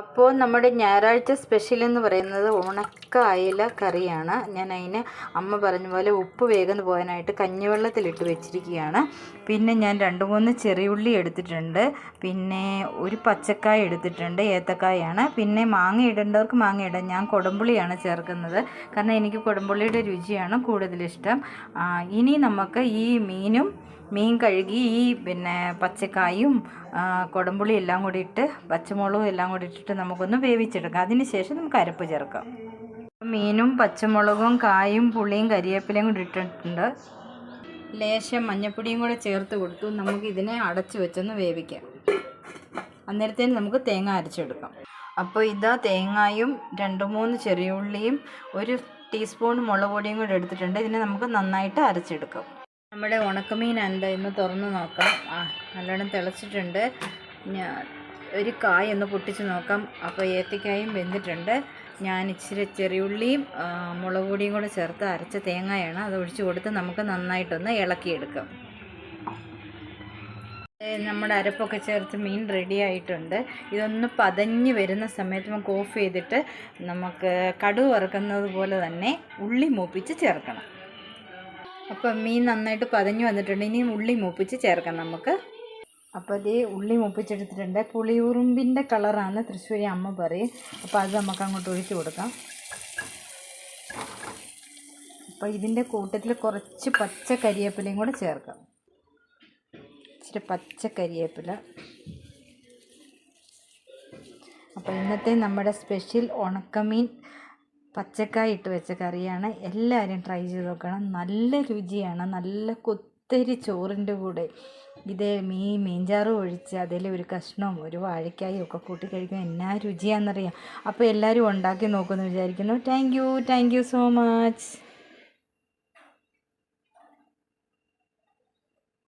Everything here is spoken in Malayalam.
അപ്പോൾ നമ്മുടെ ഞായറാഴ്ച സ്പെഷ്യൽ എന്ന് പറയുന്നത് ഉണക്ക അയില കറിയാണ്. ഞാൻ അതിന് അമ്മ പറഞ്ഞ പോലെ ഉപ്പ് വേഗം പോകാനായിട്ട് കഞ്ഞിവെള്ളത്തിലിട്ട് വെച്ചിരിക്കുകയാണ്. പിന്നെ ഞാൻ രണ്ട് മൂന്ന് ചെറിയുള്ളി എടുത്തിട്ടുണ്ട്. പിന്നെ ഒരു പച്ചക്കായ എടുത്തിട്ടുണ്ട് ഏത്തക്കായാണ്. പിന്നെ മാങ്ങ ഇടേണ്ടവർക്ക് മാങ്ങ ഇടാം. ഞാൻ കൊടമ്പുളിയാണ് ചേർക്കുന്നത്. കാരണം എനിക്ക് കൊടമ്പുള്ളിയുടെ രുചിയാണ് കൂടുതലിഷ്ടം. ഇനി നമുക്ക് ഈ മീനും മീൻ കഴുകി ഈ പിന്നെ പച്ചക്കായും കൊടമ്പുളി എല്ലാം കൂടി ഇട്ട് പച്ചമുളകും എല്ലാം കൂടി ഇട്ടിട്ട് നമുക്കൊന്ന് വേവിച്ചെടുക്കാം. അതിന് ശേഷം നമുക്ക് അരപ്പ് ചേർക്കാം. മീനും പച്ചമുളകും കായും പുളിയും കരിയേപ്പിലയും കൂടി ഇട്ടിട്ടുണ്ട്. ലേശം മഞ്ഞപ്പൊടിയും കൂടെ ചേർത്ത് കൊടുത്തു. നമുക്ക് ഇതിനെ അടച്ചു വെച്ചൊന്ന് വേവിക്കാം. അന്നേരത്തേന് നമുക്ക് തേങ്ങ അരച്ചെടുക്കാം. അപ്പോൾ ഇതാ തേങ്ങായും രണ്ട് മൂന്ന് ചെറിയ ഉള്ളിയും ഒരു ടീസ്പൂൺ മുളക് പൊടിയും കൂടെ എടുത്തിട്ടുണ്ട്. ഇതിനെ നമുക്ക് നന്നായിട്ട് അരച്ചെടുക്കാം. നമ്മുടെ ഉണക്കമീൻ എന്താ ഇന്ന് തുറന്ന് നോക്കാം. ആ നല്ലോണം തിളച്ചിട്ടുണ്ട്. ഞാൻ ഒരു കായ ഒന്ന് പൊട്ടിച്ച് നോക്കാം. അപ്പോൾ ഏത്തക്കായും വെന്തിട്ടുണ്ട്. ഞാൻ ഇച്ചിരി ചെറിയുള്ളിയും മുളക് പൊടിയും കൂടെ ചേർത്ത് അരച്ച തേങ്ങയാണ് അത് ഒഴിച്ചു കൊടുത്ത് നമുക്ക് നന്നായിട്ടൊന്ന് ഇളക്കിയെടുക്കാം. നമ്മുടെ അരപ്പൊക്കെ ചേർത്ത് മീൻ റെഡി ആയിട്ടുണ്ട്. ഇതൊന്ന് പതഞ്ഞ് വരുന്ന സമയത്ത് നമുക്ക് ഓഫ് ചെയ്തിട്ട് നമുക്ക് കടുവ് പോലെ തന്നെ ഉള്ളി മൂപ്പിച്ച് ചേർക്കണം. അപ്പം മീൻ നന്നായിട്ട് പതഞ്ഞു വന്നിട്ടുണ്ട്. ഇനി ഉള്ളി മൂപ്പിച്ച് ചേർക്കാം നമുക്ക്. അപ്പോൾ അതേ ഉള്ളി മൂപ്പിച്ചെടുത്തിട്ടുണ്ട്. പുളിയുറുമ്പിന്റെ കളറാണ് തൃശ്ശൂരി അമ്മ പറയും. അപ്പോൾ അത് നമുക്ക് അങ്ങോട്ട് ഒഴിച്ചു കൊടുക്കാം. അപ്പോൾ ഇതിന്റെ കൂട്ടത്തിൽ കുറച്ച് പച്ച കരിയേപ്പിലയും കൂടെ ചേർക്കാം. ഇച്ചിരി പച്ച കരിയേപ്പില. അപ്പോൾ ഇന്നത്തെ നമ്മുടെ സ്പെഷ്യൽ ഉണക്കമീൻ പച്ചക്കായ ഇട്ട് വെച്ച കറിയാണ്. എല്ലാവരും ട്രൈ ചെയ്ത് നോക്കണം. നല്ല രുചിയാണ്. നല്ല കുത്തരി ചോറിന്റെ കൂടെ. ഇത് മീൻ മീൻചാറ് ഒഴിച്ച് അതിൽ ഒരു കഷ്ണവും ഒരു വാഴക്കായും ഒക്കെ കൂട്ടി കഴിക്കും എന്നാ രുചിയാണെന്നറിയാം. അപ്പോൾ എല്ലാവരും ഉണ്ടാക്കി നോക്കുമെന്ന് വിചാരിക്കുന്നു. Thank you thank you so much